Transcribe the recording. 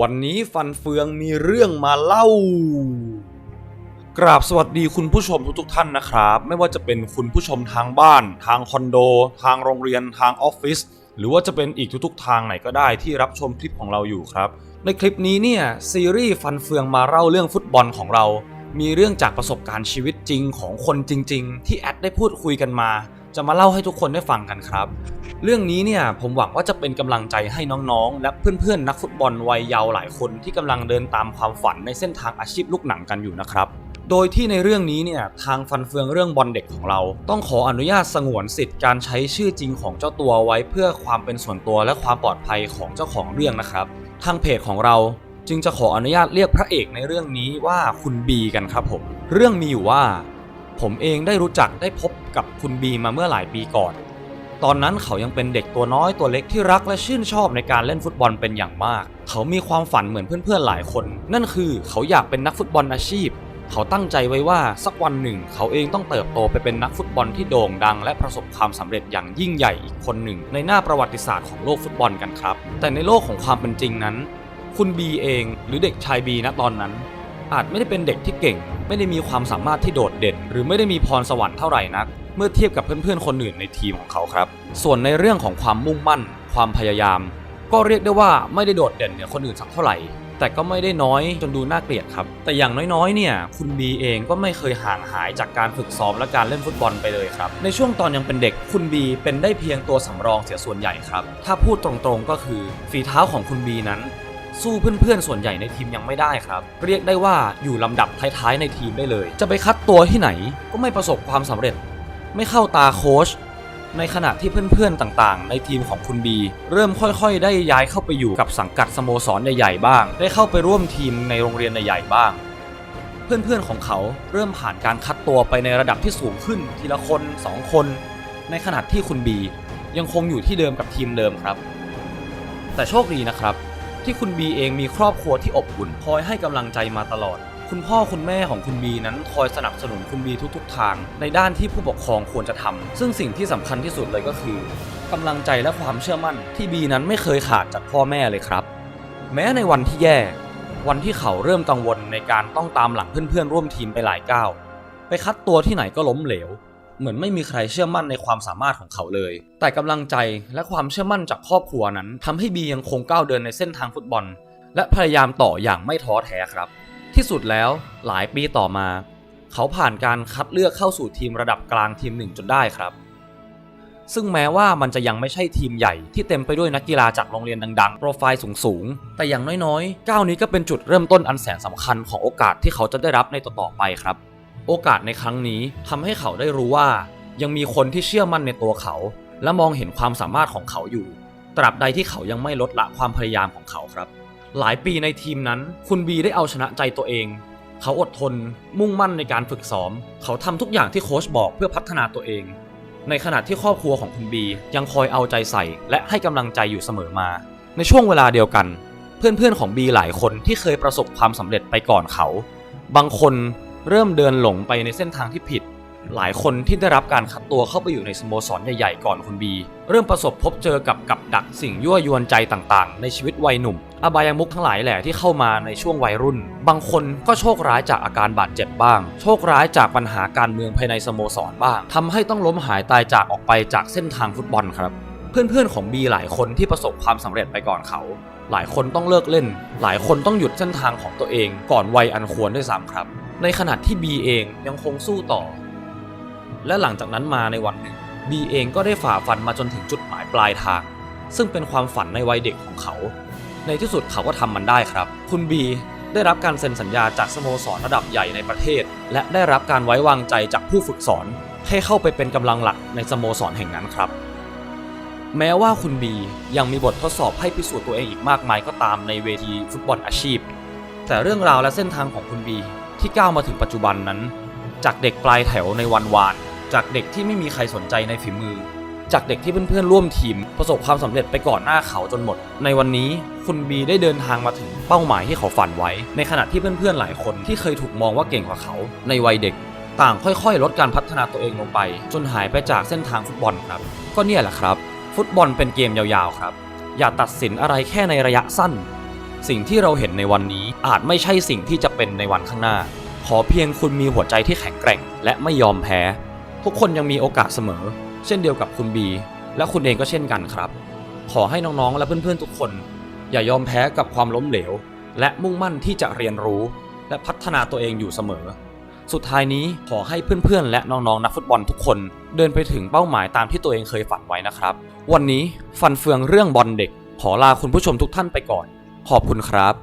วันนี้ฟันเฟืองมีเรื่องมาเล่า กราบสวัสดีคุณผู้ชมทุกๆท่านนะครับ ไม่ว่าจะเป็นคุณผู้ชมทางบ้าน ทางคอนโด ทางโรงเรียนทางออฟฟิศหรือว่าจะเป็นอีกทุกๆทางไหนก็ได้ที่รับชมคลิปของเราอยู่ครับ ในคลิปนี้เนี่ยซีรีส์ฟันเฟืองมาเล่าเรื่องฟุตบอลของเรา มีเรื่องจากประสบการณ์ชีวิตจริงของคนจริง ๆ ที่แอดได้พูดคุยกันมา จะมาเล่าให้ทุกคนได้ฟังกันครับ เรื่องนี้เนี่ยผมหวังว่าจะเป็นกำลังใจให้น้องๆ และเพื่อนๆ นักฟุตบอลวัยเยาว์หลายคนที่กำลังเดินตามความฝันในเส้นทางอาชีพลูกหนังกันอยู่นะครับโดยที่ในเรื่องนี้เนี่ยทางฟันเฟืองเรื่องบอลเด็กของเรา ต้องขออนุญาตสงวนสิทธิ์การใช้ชื่อจริงของเจ้าตัวไว้เพื่อความเป็นส่วนตัวและความปลอดภัยของเจ้าของเรื่องนะครับ ทางเพจของเราจึงจะขออนุญาตเรียกพระเอกในเรื่องนี้ว่าคุณบีกันครับผม เรื่องมีอยู่ว่า ผมเองได้รู้จักได้พบกับคุณบีมาเมื่อหลายปีก่อน ตอนนั้นเขายังเป็นเด็กตัวน้อยตัวเล็กที่รักและชื่นชอบในการเล่นฟุตบอลเป็นอย่างมาก เขามีความฝันเหมือนเพื่อนๆหลายคน นั่นคือเขาอยากเป็นนักฟุตบอลอาชีพ เขาตั้งใจไว้ว่าสักวันหนึ่ง เขาเองต้องเติบโตไปเป็นนักฟุตบอลที่โด่งดัง และประสบความสำเร็จอย่างยิ่งใหญ่อีกคนหนึ่ง ในหน้าประวัติศาสตร์ของโลกฟุตบอลกันครับ แต่ในโลกของความเป็นจริงนั้น คุณบีเองหรือเด็กชายบีณตอนนั้น อาจไม่ได้เป็นเด็กที่เก่ง ไม่ได้มีความสามารถที่โดดเด่น หรือไม่ได้มีพรสวรรค์เท่าไหร่นัก เมื่อเทียบกับเพื่อนๆคนอื่นในทีมของเขาครับ ส่วนในเรื่องของความมุ่งมั่น ความพยายาม ก็เรียกได้ว่าไม่ได้โดดเด่นเหนือคนอื่นสักเท่าไหร่ แต่ก็ไม่ได้น้อยจนดูน่าเกลียดครับ แต่อย่างน้อยๆ เนี่ย คุณบีเองก็ไม่เคยห่างหายจากการฝึกซ้อมและการเล่นฟุตบอลไปเลยครับ ในช่วงตอนยังเป็นเด็ก คุณบีเป็นได้เพียงตัวสำรองเสียส่วนใหญ่ครับ ถ้าพูดตรงๆ ก็คือฝีเท้าของคุณบีนั้น สู้เพื่อนๆ ส่วนใหญ่ในทีมยังไม่ได้ครับ เรียกได้ว่าอยู่ลำดับท้ายๆในทีมได้เลย จะไปคัดตัวที่ไหนก็ไม่ประสบความสำเร็จ ไม่เข้าตาโค้ชในขณะที่เพื่อนๆ ต่างๆ ในทีมของคุณบี เริ่มค่อยๆ ได้ย้ายเข้าไปอยู่กับสังกัดสโมสรใหญ่ๆ บ้าง ได้เข้าไปร่วมทีมในโรงเรียนใหญ่ๆ บ้าง เพื่อนๆ ของเขาเริ่มผ่านการคัดตัวไปในระดับที่สูงขึ้นทีละคน 2 คน ในขณะที่คุณบียังคงอยู่ที่เดิมกับทีมเดิมครับ แต่โชคดีนะครับ ที่คุณบีเองมีครอบครัวที่อบอุ่นคอยให้กำลังใจมาตลอด คุณพ่อคุณแม่ของคุณบีนั้นคอยสนับสนุนคุณบีทุกๆ ทาง ในด้านที่ผู้ปกครองควรจะทำซึ่งสิ่งที่สำคัญที่สุดเลยก็คือกำลังใจและความเชื่อมั่น ที่บีนั้นไม่เคยขาดจากพ่อแม่เลยครับ แม้ในวันที่แย่ วันที่เขาเริ่มกังวลในการต้องตามหลังเพื่อนๆร่วมทีมไปหลายก้าวไปคัดตัวที่ไหนก็ล้มเหลว เหมือนไม่มีใครเชื่อมั่นในความสามารถของเขาเลย แต่กำลังใจและความเชื่อมั่นจากครอบครัวนั้นทำให้บียังคงก้าวเดินในเส้นทางฟุตบอล และพยายามต่ออย่างไม่ท้อแท้ครับ ที่สุดแล้วหลายปีต่อมา เขาผ่านการคัดเลือกเข้าสู่ทีมระดับกลางทีมหนึ่งจนได้ครับ ซึ่งแม้ว่ามันจะยังไม่ใช่ทีมใหญ่ที่เต็มไปด้วยนักกีฬาจากโรงเรียนดังๆ โปรไฟล์สูงๆ แต่อย่างน้อยๆ ก้าวนี้ก็เป็นจุดเริ่มต้นอันแสนสำคัญของโอกาสที่เขาจะได้รับในต่อๆไปครับ โอกาสในครั้งนี้ทำให้เขาได้รู้ว่า ยังมีคนที่เชื่อมั่นในตัวเขา และมองเห็นความสามารถของเขาอยู่ ตราบใดที่เขายังไม่ลดละความพยายามของเขาครับ หลายปีในทีมนั้น คุณบีได้เอาชนะใจตัวเอง เขาอดทน มุ่งมั่นในการฝึกซ้อม เขาทำทุกอย่างที่โค้ชบอกเพื่อพัฒนาตัวเอง ในขณะที่ครอบครัวของคุณบียังคอยเอาใจใส่ และให้กำลังใจอยู่เสมอมา ในช่วงเวลาเดียวกัน เพื่อนๆของบีหลายคนที่เคยประสบความสำเร็จไปก่อนเขา บางคน เริ่มเดินหลงไปในเส้นทางที่ผิด หลายคนที่ได้รับการคัดตัวเข้าไปอยู่ในสโมสรใหญ่ๆก่อนคุณบี เริ่มประสบพบเจอกับกับดักสิ่งยั่วยวนใจต่างๆ ในชีวิตวัยหนุ่ม อบายามุขทั้งหลายแหละที่เข้ามาในช่วงวัยรุ่น บางคนก็โชคร้ายจากอาการบาดเจ็บบ้าง โชคร้ายจากปัญหาการเมืองภายในสโมสรบ้างทำให้ต้องล้มหายตายจากออกไปจากเส้นทางฟุตบอลครับ เพื่อนๆของบีหลายคนที่ประสบความสำเร็จไปก่อนเขาหลายคนต้องเลิกเล่น หลายคนต้องหยุดเส้นทางของตัวเองก่อนวัยอันควรด้วยซ้ำครับ ในขณะที่บีเองยังคงสู้ต่อ และหลังจากนั้นมาในวันหนึ่งบีเองก็ได้ฝ่าฟันมาจนถึงจุดหมายปลายทาง ซึ่งเป็นความฝันในวัยเด็กของเขา ในที่สุดเขาก็ทำมันได้ครับ คุณบีได้รับการเซ็นสัญญาจากสโมสรระดับใหญ่ในประเทศ และได้รับการไว้วางใจจากผู้ฝึกสอน ให้เข้าไปเป็นกำลังหลักในสโมสรแห่งนั้นครับ แม้ว่าคุณบียังมีบททดสอบให้พิสูจน์ตัวเองอีกมากมายก็ตามในเวทีฟุตบอลอาชีพ แต่เรื่องราวและเส้นทางของคุณบี ที่ก้าวมาถึงปัจจุบันนั้น จากเด็กปลายแถวในวันวาน จากเด็กที่ไม่มีใครสนใจในฝีมือ จากเด็กที่เพื่อนๆร่วมทีม ประสบความสำเร็จไปก่อนหน้าเขาจนหมด ในวันนี้คุณบีได้เดินทางมาถึงเป้าหมายที่เขาฝันไว้ ในขณะที่เพื่อนๆหลายคนที่เคยถูกมองว่าเก่งกว่าเขา ในวัยเด็ก ต่างค่อยๆ ลดการพัฒนาตัวเองลงไป จนหายไปจากเส้นทางฟุตบอลครับ ก็เนี่ยแหละครับ ฟุตบอลเป็นเกมยาวๆครับ อย่าตัดสินอะไรแค่ในระยะสั้น สิ่งที่เราเห็นในวันนี้อาจไม่ใช่สิ่งที่จะเป็นในวันข้างหน้า ขอเพียงคุณมีหัวใจที่แข็งแกร่ง และไม่ยอมแพ้ ทุกคนยังมีโอกาสเสมอ เช่นเดียวกับคุณบี และคุณเองก็เช่นกันครับ ขอให้น้องๆ และเพื่อนๆทุกคน อย่ายอมแพ้กับความล้มเหลว และมุ่งมั่นที่จะเรียนรู้ และพัฒนาตัวเองอยู่เสมอ สุดท้ายนี้ขอให้เพื่อนๆ และน้องๆ นักฟุตบอลทุกคนเดินไปถึงเป้าหมายตามที่ตัวเองเคยฝันไว้นะครับ วันนี้ฟันเฟืองเรื่องบอลเด็กขอลาคุณผู้ชมทุกท่านไปก่อน ขอบคุณครับ